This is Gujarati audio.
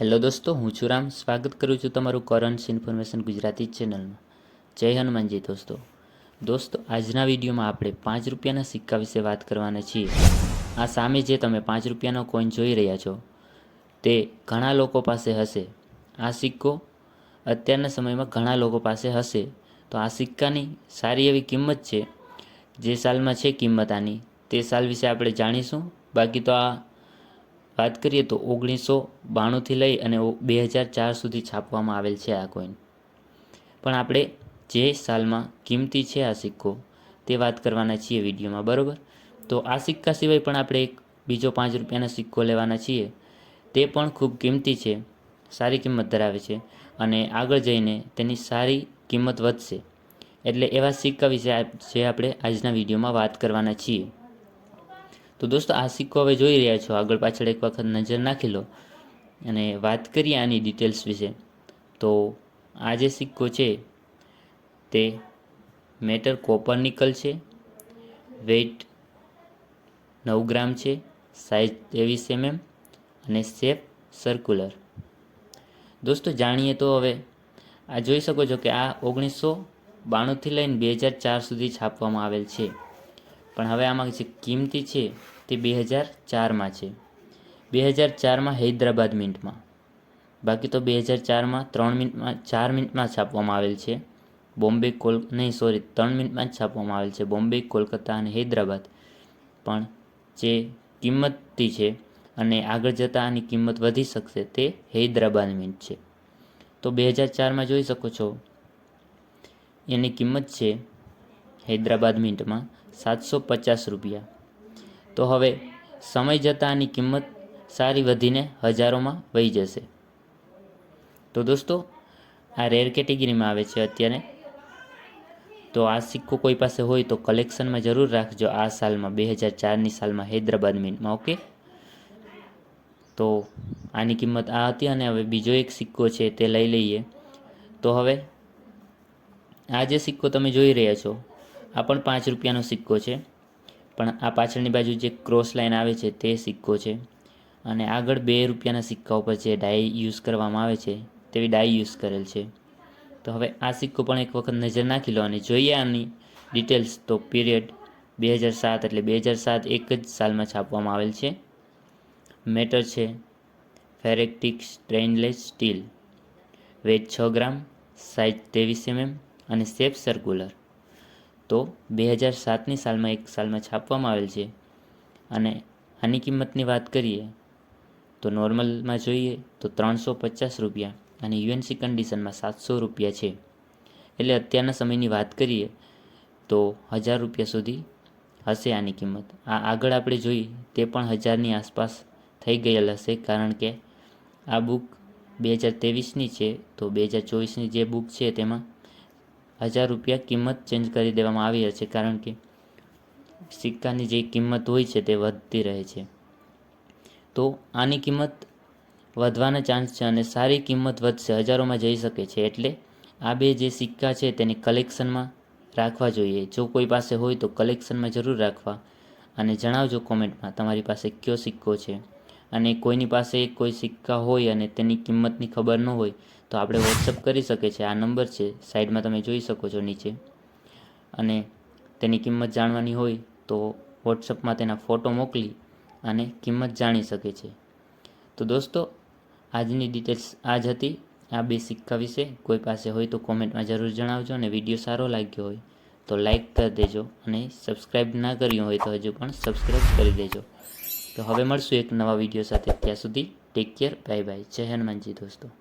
હેલો દોસ્તો, હું છું રામ. સ્વાગત કરું છું તમારું કરંટ ઇન્ફોર્મેશન ગુજરાતી ચેનલમાં જય હનુમાનજી દોસ્તો. દોસ્તો, આજના વિડીયોમાં આપણે પાંચ રૂપિયાના સિક્કા વિશે વાત કરવાના છીએ. આ સામે જે તમે પાંચ રૂપિયાનો કોઈન જોઈ રહ્યા છો, તે ઘણા લોકો પાસે હશે. આ સિક્કો અત્યારના સમયમાં ઘણા લોકો પાસે હશે. તો આ સિક્કાની સારી એવી કિંમત છે. જે સાલમાં છે કિંમત આની. તે સાલ વિશે આપણે જાણીશું. બાકી તો આ વાત કરીએ તો ઓગણીસો બાણુંથી લઈ અને બે હજાર ચાર સુધી છાપવામાં આવેલ છે આ કોઈન પણ આપણે જે સાલમાં કિંમતી છે આ સિક્કો, તે વાત કરવાના છીએ વિડીયોમાં, બરાબર? તો આ સિક્કા સિવાય પણ આપણે એક બીજો પાંચ રૂપિયાનો સિક્કો લેવાના છીએ. તે પણ ખૂબ કિંમતી છે, સારી કિંમત ધરાવે છે અને આગળ જઈને તેની સારી કિંમત વધશે. એટલે એવા સિક્કા વિશે જે આપણે આજના વિડીયોમાં વાત કરવાના છીએ. તો દોસ્તો, આ સિક્કો હવે જોઈ રહ્યા છો. આગળ પાછળ એક વખત નજર નાખી લો. અને વાત કરીએ આની ડિટેલ્સ વિશે. તો આ જે સિક્કો છે, તે મેટર કોપર નિકલ છે. વેઇટ નવ ગ્રામ છે. સાઇઝ ત્રેવીસ એમએમ અને શેપ સર્ક્યુલર દોસ્તો, જાણીએ તો હવે, આ જોઈ શકો છો કે આ ઓગણીસો બાણુંથી લઈને બે હજાર ચાર સુધી છાપવામાં આવેલ છે. પણ હવે આમાં જે કિંમતી છે તે બે હજાર ચારમાં છે. બે હજાર ચારમાં હૈદરાબાદ મિન્ટમાં. બાકી તો બે હજાર ચારમાં ત્રણ મિનિટમાં, ચાર મિનિટમાં છાપવામાં આવેલ છે. બોમ્બે, કોલ, નહીં સોરી ત્રણ મિનિટમાં જ છાપવામાં આવેલ છે. બોમ્બે, કોલકાતા અને હૈદરાબાદ. પણ જે કિંમતથી છે અને આગળ જતાં આની કિંમત વધી શકશે તે હૈદરાબાદ મિન્ટ છે. તો બે હજાર ચારમાં જોઈ શકો છો. એની કિંમત છે હૈદરાબાદ મિન્ટમાં સાતસો પચાસ રૂપિયા. તો હવે સમય જતાં આની કિંમત સારી વધીને હજારોમાં વહી જશે. તો દોસ્તો, આ રેર કેટેગરીમાં આવે છે અત્યારે. તો આ સિક્કો કોઈ પાસે હોય તો કલેક્શનમાં જરૂર રાખજો આ સાલમાં, બે હજાર ચારની સાલમાં હૈદરાબાદ મિન્ટમાં, ઓકે? તો આની કિંમત આ હતી અને હવે બીજો એક સિક્કો છે તે લઈ લઈએ. તો હવે આ જે સિક્કો તમે જોઈ રહ્યા છો આ પણ પાંચ રૂપિયાનો સિક્કો છે. પણ આ પાછળની બાજુ જે ક્રોસ લાઇન આવે છે તે સિક્કો છે. અને આગળ બે રૂપિયાના સિક્કા ઉપર જે ડાય યુઝ કરવામાં આવે છે, તેવી ડાય યુઝ કરેલ છે. તો હવે આ સિક્કો પણ એક વખત નજર નાખી લો અને જોઈએ આની ડિટેલ્સ તો પીરિયડ બે હજાર સાત એટલે બે હજાર સાત એક જ સાલમાં છાપવામાં આવેલ છે. મેટર છે. ફેરેક્ટિક સ્ટ્રેનલેસ સ્ટીલ વેટ છ ગ્રામ સાઇઝ ત્રેવીસ એમએમ અને શેપ સર્ક્યુલર તો બે હજાર સાતની સાલમાં એક સાલમાં છાપવામાં આવેલ છે. અને આની કિંમતની વાત કરીએ, તો નોર્મલમાં જોઈએ તો ત્રણસો પચાસ રૂપિયા અને યુએનસી કન્ડિશનમાં સાતસો રૂપિયા છે. એટલે અત્યારના સમયની વાત કરીએ, તો હજાર રૂપિયા સુધી હશે આની કિંમત. આ આગળ આપણે જોઈએ તે પણ હજારની આસપાસ થઈ ગયેલ હશે, કારણ કે આ બુક બે હજાર ત્રેવીસની છે. તો બે હજાર ચોવીસની જે બુક છે તેમાં હજાર રૂપિયા કિંમત ચેન્જ કરી દેવામાં આવી છે કારણ કે સિક્કાની જે કિંમત હોય છે તે વધતી રહે છે. તો આની કિંમત વધવાના ચાન્સ છે અને સારી કિંમત વધશે, હજારોમાં જઈ શકે છે. એટલે આ બે જે સિક્કા છે તેને કલેક્શનમાં રાખવા જોઈએ. જો કોઈ પાસે હોય તો કલેક્શનમાં જરૂર રાખવા. અને જણાવજો કોમેન્ટમાં તમારી પાસે કયો સિક્કો છે. અને કોઈની પાસે કોઈ સિક્કા હોય અને તેની કિંમતની ખબર ન હોય તો આપણે વોટ્સઅપ કરી શકે છે આ નંબર છે, સાઈડમાં તમે જોઈ શકો છો નીચે. અને તેની કિંમત જાણવાની હોય તો વોટ્સઅપમાં તેના ફોટો મોકલી અને કિંમત જાણી શકે છે. તો દોસ્તો, આજની ડિટેલ્સ આ જ હતી. આ બે સિક્કા વિશે કોઈ પાસે હોય તો કોમેન્ટમાં જરૂર જણાવજો અને વીડિયો સારો લાગ્યો હોય તો લાઈક કરી દેજો અને સબસ્ક્રાઈબ ના કર્યું હોય તો હજુ પણ સબસ્ક્રાઈબ કરી દેજો. તો હવે મળશું એક નવા વીડિયો સાથે. ત્યાં સુધી ટેક કેર બાય બાય જય હનુમાનજી દોસ્તો.